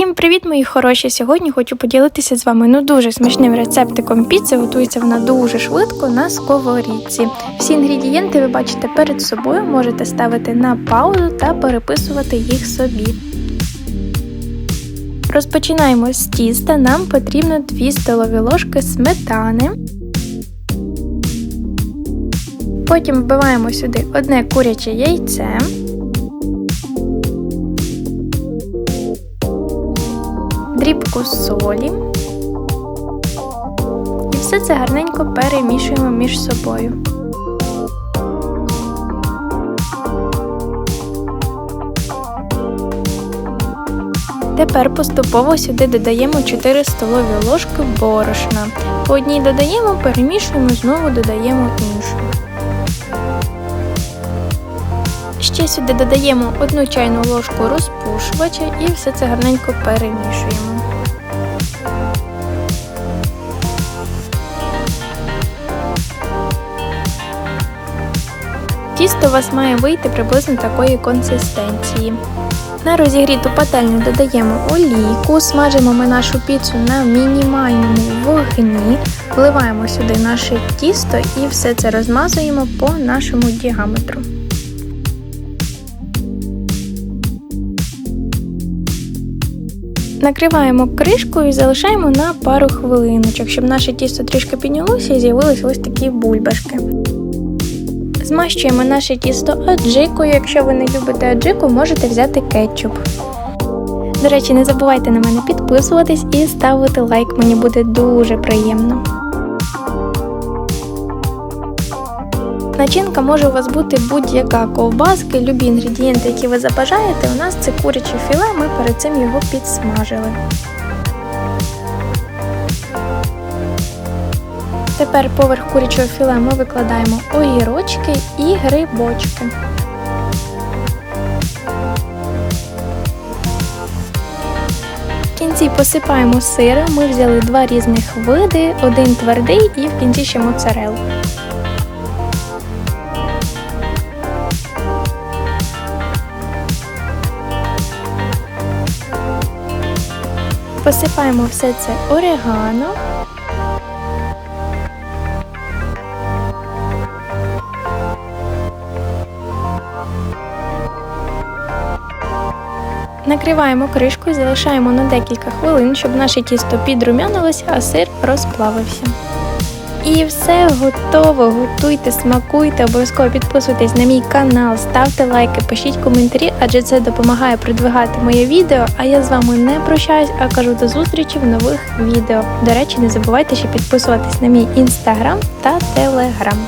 Всім привіт, мої хороші! Сьогодні хочу поділитися з вами ну дуже смачним рецептиком піци. Готується вона дуже швидко на сковорідці. Всі інгредієнти ви бачите перед собою, можете ставити на паузу та переписувати їх собі. Розпочинаємо з тіста. Нам потрібно 2 столові ложки сметани. Потім вбиваємо сюди одне куряче яйце. Дрібку солі. І все це гарненько перемішуємо між собою. Тепер поступово сюди додаємо 4 столові ложки борошна. По одній додаємо, перемішуємо, знову додаємо іншу. Ще сюди додаємо 1 чайну ложку розпушувача і все це гарненько перемішуємо. Тісто у вас має вийти приблизно такої консистенції. На розігріту пательню додаємо олійку, смажимо ми нашу піцу на мінімальному вогні, вливаємо сюди наше тісто і все це розмазуємо по нашому діаметру. Накриваємо кришкою і залишаємо на пару хвилиночок, щоб наше тісто трішки піднялося і з'явились ось такі бульбашки. Змащуємо наше тісто аджикою. Якщо ви не любите аджику, можете взяти кетчуп. До речі, не забувайте на мене підписуватись і ставити лайк, мені буде дуже приємно. Начинка може у вас бути будь-яка ковбаски, любі інгредієнти, які ви забажаєте. У нас це куряче філе, ми перед цим його підсмажили. Тепер поверх курячого філе ми викладаємо огірочки і грибочки. В кінці посипаємо сиром. Ми взяли два різних види, один твердий і в кінці ще моцарелу. Посипаємо все це орегано. Накриваємо кришку і залишаємо на декілька хвилин, щоб наше тісто підрумянилося, а сир розплавився. І все готово. Готуйте, смакуйте, обов'язково підписуйтесь на мій канал, ставте лайки, пишіть коментарі, адже це допомагає продвигати моє відео. А я з вами не прощаюсь, а кажу до зустрічі в нових відео. До речі, не забувайте ще підписуватись на мій інстаграм та телеграм.